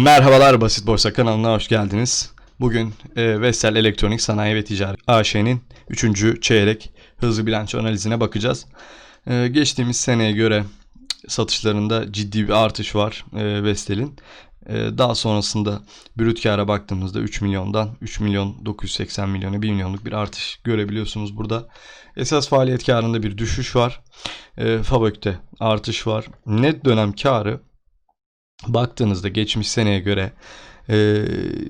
Merhabalar Basit Borsa kanalına hoş geldiniz. Bugün e, Vestel Elektronik Sanayi ve Ticaret AŞ'nin 3. çeyrek hızlı bilanço analizine bakacağız. E, geçtiğimiz seneye göre satışlarında ciddi bir artış var e, Vestel'in. E, daha sonrasında brüt kâra baktığımızda 3 milyondan 3 milyon 980 milyona 1 milyonluk bir artış görebiliyorsunuz burada. Esas faaliyet karında bir düşüş var. E, Fabök'te artış var. Net dönem karı baktığınızda geçmiş seneye göre e,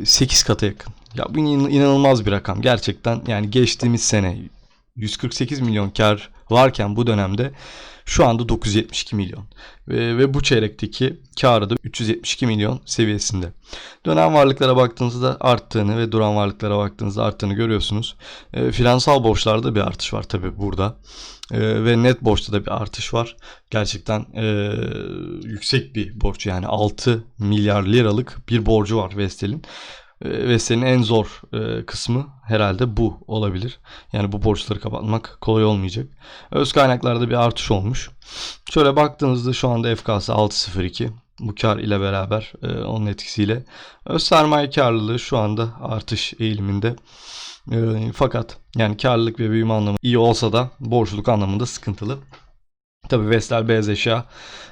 8 kata yakın. Ya bu in- inanılmaz bir rakam gerçekten. Yani geçtiğimiz sene 148 milyon kar varken bu dönemde şu anda 972 milyon. Ve, ve bu çeyrekteki karı da 372 milyon seviyesinde. Dönem varlıklara baktığınızda arttığını ve duran varlıklara baktığınızda arttığını görüyorsunuz. E, finansal borçlarda bir artış var tabi burada. E, ve net borçta da bir artış var. Gerçekten e, yüksek bir borç yani 6 milyar liralık bir borcu var Vestel'in. E, Vestel'in en zor e, kısmı herhalde bu olabilir. Yani bu borçları kapatmak kolay olmayacak. Öz kaynaklarda bir artış olmuş. Şöyle baktığınızda şu anda FK'sı 6.02. Bu kar ile beraber e, onun etkisiyle öz sermaye karlılığı şu anda artış eğiliminde. E, fakat yani karlılık ve büyüme anlamı iyi olsa da borçluluk anlamında sıkıntılı. Tabii Vestel beyaz eşya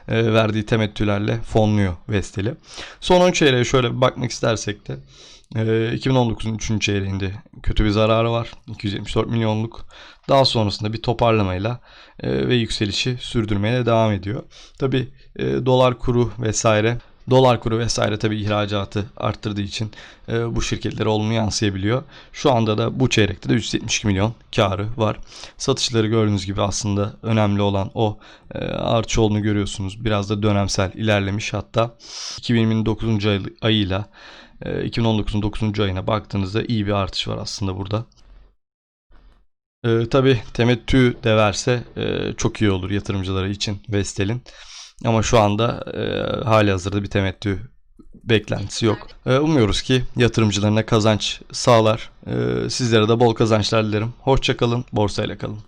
e, verdiği temettülerle fonluyor Vestel'i. Son 10 çeyreğe şöyle bir bakmak istersek de e, 2019'un 3. çeyreğinde kötü bir zararı var. 274 milyonluk. Daha sonrasında bir toparlamayla e, ve yükselişi sürdürmeye devam ediyor. Tabii e, dolar kuru vesaire Dolar kuru vesaire tabii ihracatı arttırdığı için e, bu şirketlere olumlu yansıyabiliyor. Şu anda da bu çeyrekte de 372 milyon karı var. Satışları gördüğünüz gibi aslında önemli olan o e, artış olduğunu görüyorsunuz. Biraz da dönemsel ilerlemiş hatta 2020'nin 9. ay, ayıyla e, 2019'un 9. ayına baktığınızda iyi bir artış var aslında burada. E, tabii temettü de verse e, çok iyi olur yatırımcıları için Vestel'in. Ama şu anda e, hali hazırda bir temettü beklentisi yok. E, umuyoruz ki yatırımcılarına kazanç sağlar. E, sizlere de bol kazançlar dilerim. Hoşçakalın, borsayla kalın.